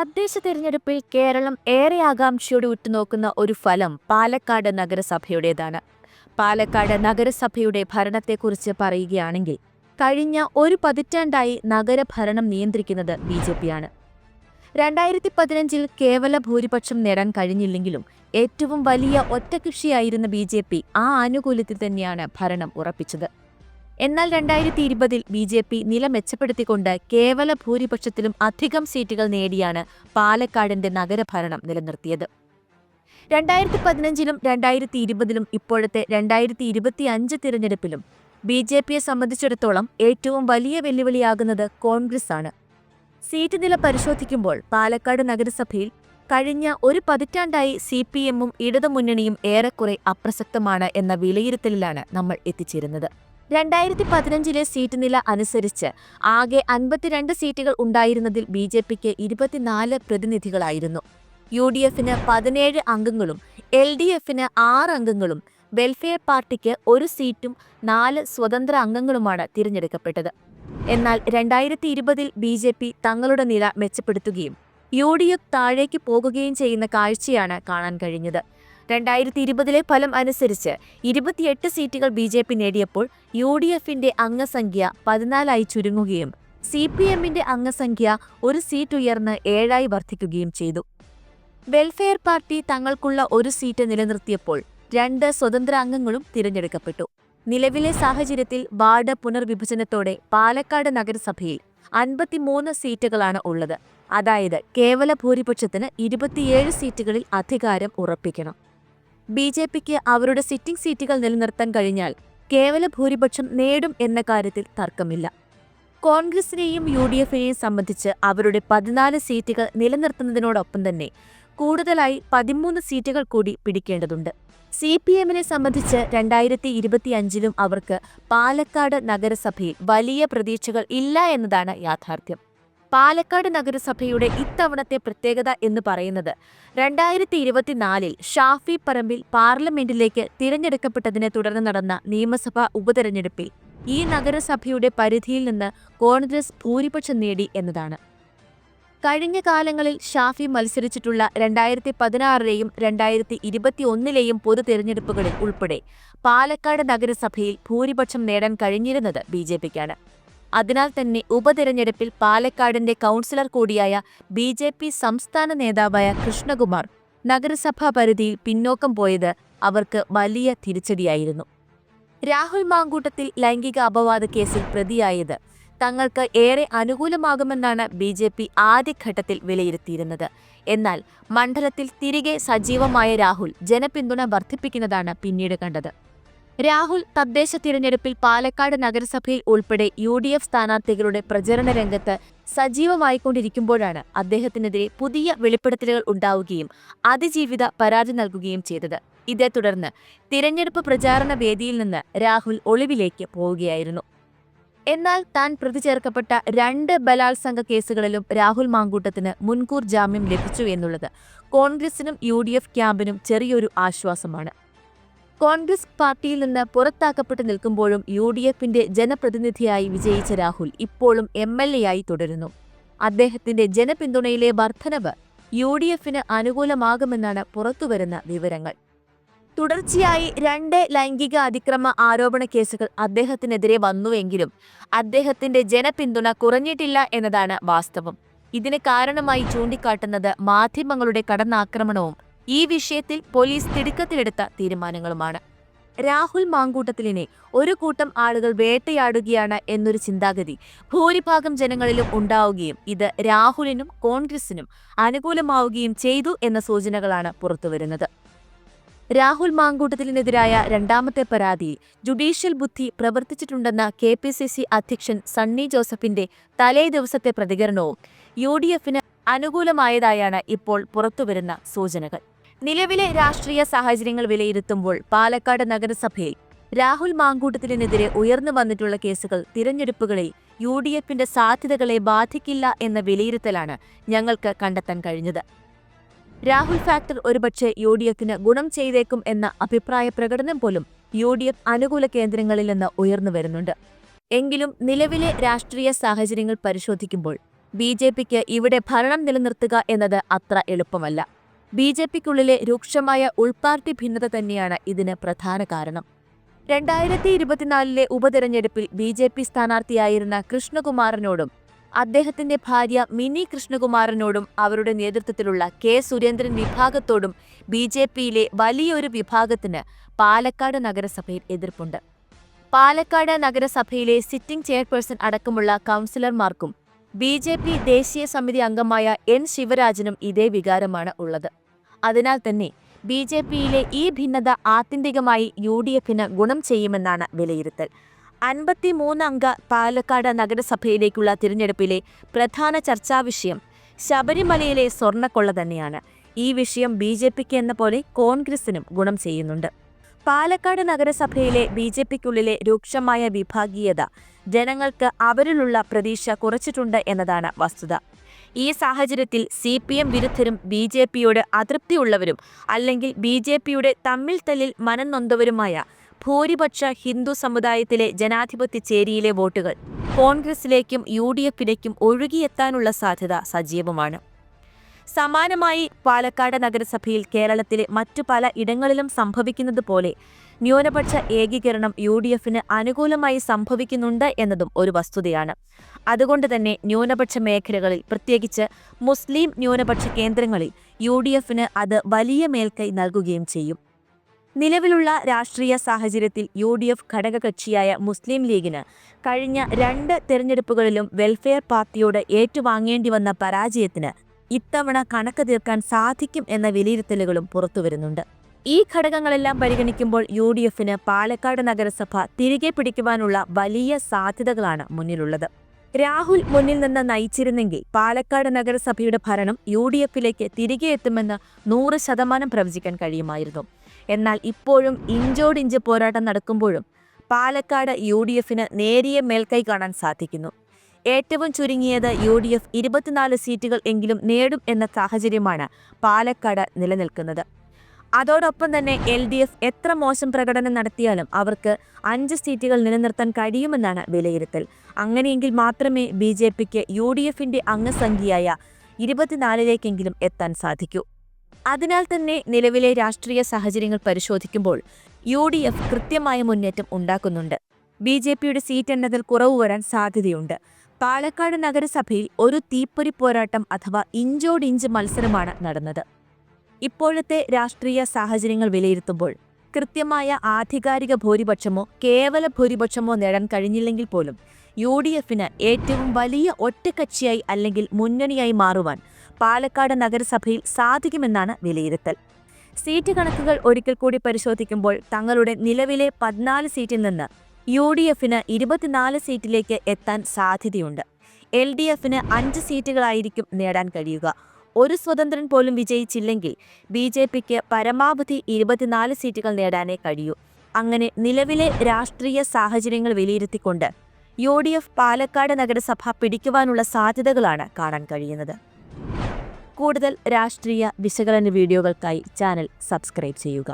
തദ്ദേശ തെരഞ്ഞെടുപ്പിൽ കേരളം ഏറെ ആകാംക്ഷയോടെ ഉറ്റുനോക്കുന്ന ഒരു ഫലം പാലക്കാട് നഗരസഭയുടേതാണ്. പാലക്കാട് നഗരസഭയുടെ ഭരണത്തെക്കുറിച്ച് പറയുകയാണെങ്കിൽ കഴിഞ്ഞ ഒരു പതിറ്റാണ്ടായി നഗരഭരണം നിയന്ത്രിക്കുന്നത് ബി ജെ പിയാണ്. രണ്ടായിരത്തി പതിനഞ്ചിൽ കേവല ഭൂരിപക്ഷം നേടാൻ കഴിഞ്ഞില്ലെങ്കിലും ഏറ്റവും വലിയ ഒറ്റകൃഷിയായിരുന്ന ബി ജെ പി ആ ആനുകൂല്യത്തിൽ തന്നെയാണ് ഭരണം ഉറപ്പിച്ചത്. എന്നാൽ രണ്ടായിരത്തി ഇരുപതിൽ ബി ജെ പി നില മെച്ചപ്പെടുത്തിക്കൊണ്ട് കേവല ഭൂരിപക്ഷത്തിലും അധികം സീറ്റുകൾ നേടിയാണ് പാലക്കാടിന്റെ നഗരഭരണം നിലനിർത്തിയത്. രണ്ടായിരത്തി പതിനഞ്ചിലും രണ്ടായിരത്തി ഇരുപതിലും ഇപ്പോഴത്തെ രണ്ടായിരത്തി ഇരുപത്തി അഞ്ച് തിരഞ്ഞെടുപ്പിലും ബി ജെ പിയെ സംബന്ധിച്ചിടത്തോളം ഏറ്റവും വലിയ വെല്ലുവിളിയാകുന്നത് കോൺഗ്രസ് ആണ് സീറ്റ് നില പരിശോധിക്കുമ്പോൾ പാലക്കാട് നഗരസഭയിൽ കഴിഞ്ഞ ഒരു പതിറ്റാണ്ടായി സി പി എമ്മും ഇടതുമുന്നണിയും ഏറെക്കുറെ അപ്രസക്തമാണ് എന്ന വിലയിരുത്തലിലാണ് നമ്മൾ എത്തിച്ചേരുന്നത്. രണ്ടായിരത്തി പതിനഞ്ചിലെ സീറ്റ് നില അനുസരിച്ച് ആകെ അൻപത്തിരണ്ട് സീറ്റുകൾ ഉണ്ടായിരുന്നതിൽ ബി ജെ പിക്ക് ഇരുപത്തിനാല് പ്രതിനിധികളായിരുന്നു. യു ഡി എഫിന് പതിനേഴ് അംഗങ്ങളും എൽ ഡി എഫിന് ആറ് അംഗങ്ങളും വെൽഫെയർ പാർട്ടിക്ക് ഒരു സീറ്റും നാല് സ്വതന്ത്ര അംഗങ്ങളുമാണ് തിരഞ്ഞെടുക്കപ്പെട്ടത്. എന്നാൽ രണ്ടായിരത്തി ഇരുപതിൽ ബി ജെ പി തങ്ങളുടെ നില മെച്ചപ്പെടുത്തുകയും യു ഡി എഫ് താഴേക്ക് പോകുകയും ചെയ്യുന്ന കാഴ്ചയാണ് കാണാൻ കഴിഞ്ഞത്. രണ്ടായിരത്തി ഇരുപതിലെ ഫലം അനുസരിച്ച് ഇരുപത്തിയെട്ട് സീറ്റുകൾ ബി ജെ പി നേടിയപ്പോൾ യു ഡി എഫിന്റെ അംഗസംഖ്യ പതിനാലായി ചുരുങ്ങുകയും സി പി എമ്മിന്റെ അംഗസംഖ്യ ഒരു സീറ്റ് ഉയർന്ന് ഏഴായി വർദ്ധിക്കുകയും ചെയ്തു. വെൽഫെയർ പാർട്ടി തങ്ങൾക്കുള്ള ഒരു സീറ്റ് നിലനിർത്തിയപ്പോൾ രണ്ട് സ്വതന്ത്ര അംഗങ്ങളും തിരഞ്ഞെടുക്കപ്പെട്ടു. നിലവിലെ സാഹചര്യത്തിൽ വാർഡ് പുനർവിഭജനത്തോടെ പാലക്കാട് നഗരസഭയിൽ അൻപത്തിമൂന്ന് സീറ്റുകളാണ് ഉള്ളത്. അതായത് കേവല ഭൂരിപക്ഷത്തിന് ഇരുപത്തിയേഴ് സീറ്റുകളിൽ അധികാരം ഉറപ്പിക്കണം. ബി ജെ പിക്ക് അവരുടെ സിറ്റിംഗ് സീറ്റുകൾ നിലനിർത്താൻ കഴിഞ്ഞാൽ കേവല ഭൂരിപക്ഷം നേടും എന്ന കാര്യത്തിൽ തർക്കമില്ല. കോൺഗ്രസിനെയും യു ഡി എഫിനെയും സംബന്ധിച്ച് അവരുടെ പതിനാല് സീറ്റുകൾ നിലനിർത്തുന്നതിനോടൊപ്പം തന്നെ കൂടുതലായി പതിമൂന്ന് സീറ്റുകൾ കൂടി പിടിക്കേണ്ടതുണ്ട്. സി പി എമ്മിനെ സംബന്ധിച്ച് രണ്ടായിരത്തി ഇരുപത്തിയഞ്ചിലും അവർക്ക് പാലക്കാട് നഗരസഭയിൽ വലിയ പ്രതീക്ഷകൾ ഇല്ല എന്നതാണ് യാഥാർത്ഥ്യം. പാലക്കാട് നഗരസഭയുടെ ഇത്തവണത്തെ പ്രത്യേകത എന്ന് പറയുന്നത്. രണ്ടായിരത്തി ഇരുപത്തിനാലിൽ ഷാഫി പറമ്പിൽ പാർലമെന്റിലേക്ക് തിരഞ്ഞെടുക്കപ്പെട്ടതിനെ തുടർന്ന് നടന്ന നിയമസഭാ ഉപതെരഞ്ഞെടുപ്പിൽ ഈ നഗരസഭയുടെ പരിധിയിൽ നിന്ന് കോൺഗ്രസ് ഭൂരിപക്ഷം നേടി എന്നതാണ്. കഴിഞ്ഞ കാലങ്ങളിൽ ഷാഫി മത്സരിച്ചിട്ടുള്ള രണ്ടായിരത്തി പതിനാറിലെയും രണ്ടായിരത്തി ഇരുപത്തിയൊന്നിലെയും പൊതു തെരഞ്ഞെടുപ്പുകളിൽ ഉൾപ്പെടെ പാലക്കാട് നഗരസഭയിൽ ഭൂരിപക്ഷം നേടാൻ കഴിഞ്ഞിരുന്നത് ബി ജെ പിക്കാണ്. അതിനാൽ തന്നെ ഉപതെരഞ്ഞെടുപ്പിൽ പാലക്കാടിന്റെ കൗൺസിലർ കൂടിയായ ബി ജെ പി സംസ്ഥാന നേതാവായ കൃഷ്ണകുമാർ നഗരസഭാ പരിധിയിൽ പിന്നോക്കം പോയത് അവർക്ക് വലിയ തിരിച്ചടിയായിരുന്നു. രാഹുൽ മാങ്കൂട്ടത്തിൽ ലൈംഗിക അപവാദ കേസിൽ പ്രതിയായത് തങ്ങൾക്ക് ഏറെ അനുകൂലമാകുമെന്നാണ് ബി ജെ പി ആദ്യഘട്ടത്തിൽ വിലയിരുത്തിയിരുന്നത്. എന്നാൽ മണ്ഡലത്തിൽ തിരികെ സജീവമായ രാഹുൽ ജനപിന്തുണ വർദ്ധിപ്പിക്കുന്നതാണ് പിന്നീട് കണ്ടത്. രാഹുൽ തദ്ദേശ തിരഞ്ഞെടുപ്പിൽ പാലക്കാട് നഗരസഭയിൽ ഉൾപ്പെടെ യു ഡി എഫ് സ്ഥാനാർത്ഥികളുടെ പ്രചരണ രംഗത്ത് സജീവമായിക്കൊണ്ടിരിക്കുമ്പോഴാണ് അദ്ദേഹത്തിനെതിരെ പുതിയ വെളിപ്പെടുത്തലുകൾ ഉണ്ടാവുകയും അതിജീവിത പരാതി നൽകുകയും ചെയ്തത്. ഇതേ തുടർന്ന് തിരഞ്ഞെടുപ്പ് പ്രചാരണ വേദിയിൽ നിന്ന് രാഹുൽ ഒളിവിലേക്ക് പോവുകയായിരുന്നു. എന്നാൽ താൻ പ്രതി ചേർക്കപ്പെട്ട രണ്ട് ബലാത്സംഗ കേസുകളിലും രാഹുൽ മാങ്കൂട്ടത്തിന് മുൻകൂർ ജാമ്യം ലഭിച്ചു എന്നുള്ളത് കോൺഗ്രസിനും യു ക്യാമ്പിനും ചെറിയൊരു ആശ്വാസമാണ്. കോൺഗ്രസ് പാർട്ടിയിൽ നിന്ന് പുറത്താക്കപ്പെട്ടു നിൽക്കുമ്പോഴും യു ഡി എഫിന്റെ ജനപ്രതിനിധിയായി വിജയിച്ച രാഹുൽ ഇപ്പോഴും എം എൽ എ ആയി തുടരുന്നു. അദ്ദേഹത്തിന്റെ ജനപിന്തുണയിലെ വർധനവ് യു ഡി എഫിന് അനുകൂലമാകുമെന്നാണ് പുറത്തുവരുന്ന വിവരങ്ങൾ. തുടർച്ചയായി രണ്ട് ലൈംഗിക അതിക്രമ ആരോപണ കേസുകൾ അദ്ദേഹത്തിനെതിരെ വന്നുവെങ്കിലും അദ്ദേഹത്തിന്റെ ജനപിന്തുണ കുറഞ്ഞിട്ടില്ല എന്നതാണ് വാസ്തവം. ഇതിന് കാരണമായി ചൂണ്ടിക്കാട്ടുന്നത് മാധ്യമങ്ങളുടെ കടന്നാക്രമണവും ഈ വിഷയത്തിൽ പോലീസ് തിടുക്കത്തിലെടുത്ത തീരുമാനങ്ങളുമാണ്. രാഹുൽ മാങ്കൂട്ടത്തിലിനെ ഒരു കൂട്ടം ആളുകൾ വേട്ടയാടുകയാണ് എന്നൊരു ചിന്താഗതി ഭൂരിഭാഗം ജനങ്ങളിലും ഉണ്ടാവുകയും ഇത് രാഹുലിനും കോൺഗ്രസിനും അനുകൂലമാവുകയും ചെയ്തു എന്ന സൂചനകളാണ് പുറത്തുവരുന്നത്. രാഹുൽ മാങ്കൂട്ടത്തിലിനെതിരായ രണ്ടാമത്തെ പരാതിയിൽ ജുഡീഷ്യൽ ബുദ്ധി പ്രവർത്തിച്ചിട്ടുണ്ടെന്ന കെ പി സി സി അധ്യക്ഷൻ സണ്ണി ജോസഫിന്റെ തലേ ദിവസത്തെ പ്രതികരണവും യു ഡി എഫിന് അനുകൂലമായതായാണ് ഇപ്പോൾ പുറത്തുവരുന്ന സൂചനകൾ. നിലവിലെ രാഷ്ട്രീയ സാഹചര്യങ്ങൾ വിലയിരുത്തുമ്പോൾ പാലക്കാട് നഗരസഭയിൽ രാഹുൽ മാങ്കൂട്ടത്തിനെതിരെ ഉയർന്നു വന്നിട്ടുള്ള കേസുകൾ തിരഞ്ഞെടുപ്പുകളിൽ യു ഡി എഫിന്റെ സാധ്യതകളെ ബാധിക്കില്ല എന്ന വിലയിരുത്തലാണ് ഞങ്ങൾക്ക് കണ്ടെത്താൻ കഴിഞ്ഞത്. രാഹുൽ ഫാക്ടർ ഒരുപക്ഷെ യു ഡി എഫിന് ഗുണം ചെയ്തേക്കും എന്ന അഭിപ്രായ പ്രകടനം പോലും യു ഡി എഫ് അനുകൂല കേന്ദ്രങ്ങളിൽ നിന്ന് ഉയർന്നു വരുന്നുണ്ട്. എങ്കിലും നിലവിലെ രാഷ്ട്രീയ സാഹചര്യങ്ങൾ പരിശോധിക്കുമ്പോൾ ബി ജെ പിക്ക് ഇവിടെ ഭരണം നിലനിർത്തുക എന്നത് അത്ര എളുപ്പമല്ല. ബി ജെ പിക്കുള്ളിലെ രൂക്ഷമായ ഉൾപാർട്ടി ഭിന്നത തന്നെയാണ് ഇതിന് പ്രധാന കാരണം. രണ്ടായിരത്തി ഇരുപത്തിനാലിലെ ഉപതെരഞ്ഞെടുപ്പിൽ ബി ജെ പി സ്ഥാനാർത്ഥിയായിരുന്ന കൃഷ്ണകുമാറിനോടും അദ്ദേഹത്തിന്റെ ഭാര്യ മിനി കൃഷ്ണകുമാറിനോടും അവരുടെ നേതൃത്വത്തിലുള്ള കെ സുരേന്ദ്രൻ വിഭാഗത്തോടും ബി ജെ പിയിലെ വലിയൊരു വിഭാഗത്തിന് പാലക്കാട് നഗരസഭയിൽ എതിർപ്പുണ്ട്. പാലക്കാട് നഗരസഭയിലെ സിറ്റിംഗ് ചെയർപേഴ്സൺ അടക്കമുള്ള കൗൺസിലർമാർക്കും ബി ജെ പി ദേശീയ സമിതി അംഗമായ എൻ ശിവരാജനും ഇതേ വികാരമാണ് ഉള്ളത്. അതിനാൽ തന്നെ ബി ജെ പിയിലെ ഈ ഭിന്നത ആത്യന്തികമായി യു ഡി എഫിന് ഗുണം ചെയ്യുമെന്നാണ് വിലയിരുത്തൽ. അൻപത്തിമൂന്ന് അംഗ പാലക്കാട് നഗരസഭയിലേക്കുള്ള തിരഞ്ഞെടുപ്പിലെ പ്രധാന ചർച്ചാവിഷയം ശബരിമലയിലെ സ്വർണക്കൊള്ള തന്നെയാണ്. ഈ വിഷയം ബി ജെ പിക്ക് എന്ന പോലെ കോൺഗ്രസിനും ഗുണം ചെയ്യുന്നുണ്ട്. പാലക്കാട് നഗരസഭയിലെ ബി ജെ പിക്കുള്ളിലെ രൂക്ഷമായ വിഭാഗീയത ജനങ്ങൾക്ക് അവരിലുള്ള പ്രതീക്ഷ കുറച്ചിട്ടുണ്ട് എന്നതാണ് വസ്തുത. ഈ സാഹചര്യത്തിൽ സി പി എം വിരുദ്ധരും ബി ജെ പിയോട് അതൃപ്തിയുള്ളവരും അല്ലെങ്കിൽ ബി ജെ പിയുടെ തമ്മിൽ തല്ലിൽ മനംനൊന്തവരുമായ ഭൂരിപക്ഷ ഹിന്ദു സമുദായത്തിലെ ജനാധിപത്യ ചേരിയിലെ വോട്ടുകൾ കോൺഗ്രസിലേക്കും യു ഡി എഫിലേക്കും ഒഴുകിയെത്താനുള്ള സാധ്യത സജീവമാണ്. സമാനമായി പാലക്കാട് നഗരസഭയിൽ കേരളത്തിലെ മറ്റു പല ഇടങ്ങളിലും സംഭവിക്കുന്നത് പോലെ ന്യൂനപക്ഷ ഏകീകരണം യു ഡി എഫിന് അനുകൂലമായി സംഭവിക്കുന്നുണ്ട് എന്നതും ഒരു വസ്തുതയാണ്. അതുകൊണ്ട് തന്നെ ന്യൂനപക്ഷ മേഖലകളിൽ പ്രത്യേകിച്ച് മുസ്ലിം ന്യൂനപക്ഷ കേന്ദ്രങ്ങളിൽ യു ഡി എഫിന് അത് വലിയ മേൽക്കൈ നൽകുകയും ചെയ്യും. നിലവിലുള്ള രാഷ്ട്രീയ സാഹചര്യത്തിൽ യു ഡി എഫ് ഘടകകക്ഷിയായ മുസ്ലിം ലീഗിന് കഴിഞ്ഞ രണ്ട് തെരഞ്ഞെടുപ്പുകളിലും വെൽഫെയർ പാർട്ടിയോട് ഏറ്റുവാങ്ങേണ്ടി വന്ന പരാജയത്തിന് ഇത്തവണ കണക്ക് തീർക്കാൻ സാധിക്കും എന്ന വിലയിരുത്തലുകളും പുറത്തുവരുന്നുണ്ട്. ഈ ഘടകങ്ങളെല്ലാം പരിഗണിക്കുമ്പോൾ യു ഡി എഫിന് പാലക്കാട് നഗരസഭ തിരികെ പിടിക്കുവാനുള്ള വലിയ സാധ്യതകളാണ് മുന്നിലുള്ളത്. രാഹുൽ മുന്നിൽ നിന്ന് നയിച്ചിരുന്നെങ്കിൽ പാലക്കാട് നഗരസഭയുടെ ഭരണം യു ഡി എഫിലേക്ക് തിരികെ എത്തുമെന്ന് നൂറ് ശതമാനം പ്രവചിക്കാൻ കഴിയുമായിരുന്നു. എന്നാൽ ഇപ്പോഴും ഇഞ്ചോടിഞ്ച് പോരാട്ടം നടക്കുമ്പോഴും പാലക്കാട് യു ഡി എഫിന് നേരിയ മേൽക്കൈ കാണാൻ സാധിക്കുന്നു. ഏറ്റവും ചുരുങ്ങിയത് യു ഡി എഫ് ഇരുപത്തിനാല് സീറ്റുകൾ എങ്കിലും നേടും എന്ന സാഹചര്യമാണ് പാലക്കാട് നിലനിൽക്കുന്നത്. അതോടൊപ്പം തന്നെ എൽ ഡി എഫ് എത്ര മോശം പ്രകടനം നടത്തിയാലും അവർക്ക് അഞ്ച് സീറ്റുകൾ നിലനിർത്താൻ കഴിയുമെന്നാണ് വിലയിരുത്തൽ. അങ്ങനെയെങ്കിൽ മാത്രമേ ബി ജെ പിക്ക് യു ഡി എഫിന്റെ അംഗസംഖ്യയായ ഇരുപത്തിനാലിലേക്കെങ്കിലും എത്താൻ സാധിക്കൂ. അതിനാൽ തന്നെ നിലവിലെ രാഷ്ട്രീയ സാഹചര്യങ്ങൾ പരിശോധിക്കുമ്പോൾ യു ഡി എഫ് കൃത്യമായ മുന്നേറ്റം ഉണ്ടാക്കുന്നുണ്ട്. ബി ജെ പിയുടെ സീറ്റ് എണ്ണത്തിൽ കുറവ് വരാൻ സാധ്യതയുണ്ട്. പാലക്കാട് നഗരസഭയിൽ ഒരു തീപ്പൊരി പോരാട്ടം അഥവാ ഇഞ്ചോടിഞ്ച് മത്സരമാണ് നടന്നത്. ഇപ്പോഴത്തെ രാഷ്ട്രീയ സാഹചര്യങ്ങൾ വിലയിരുത്തുമ്പോൾ കൃത്യമായ ആധികാരിക ഭൂരിപക്ഷമോ കേവല ഭൂരിപക്ഷമോ നേടാൻ കഴിഞ്ഞില്ലെങ്കിൽ പോലും യു ഡി എഫിന് ഏറ്റവും വലിയ ഒറ്റക്കക്ഷിയായി അല്ലെങ്കിൽ മുന്നണിയായി മാറുവാൻ പാലക്കാട് നഗരസഭയിൽ സാധിക്കുമെന്നാണ് വിലയിരുത്തൽ. സീറ്റ് കണക്കുകൾ ഒരിക്കൽ കൂടി പരിശോധിക്കുമ്പോൾ തങ്ങളുടെ നിലവിലെ പതിനാല് സീറ്റിൽ നിന്ന് യു ഡി എഫിന് ഇരുപത്തിനാല് സീറ്റിലേക്ക് എത്താൻ സാധ്യതയുണ്ട്. എൽ ഡി എഫിന് അഞ്ച് സീറ്റുകളായിരിക്കും നേടാൻ കഴിയുക. ഒരു സ്വതന്ത്രൻ പോലും വിജയിച്ചില്ലെങ്കിൽ ബി ജെ പിക്ക് പരമാവധി ഇരുപത്തിനാല് സീറ്റുകൾ നേടാനേ കഴിയൂ. അങ്ങനെ നിലവിലെ രാഷ്ട്രീയ സാഹചര്യങ്ങൾ വിലയിരുത്തിക്കൊണ്ട് യു ഡി എഫ് പാലക്കാട് നഗരസഭ പിടിക്കുവാനുള്ള സാധ്യതകളാണ് കാണാൻ കഴിയുന്നത്. കൂടുതൽ രാഷ്ട്രീയ വിശകലന വീഡിയോകൾക്കായി ചാനൽ സബ്സ്ക്രൈബ് ചെയ്യുക.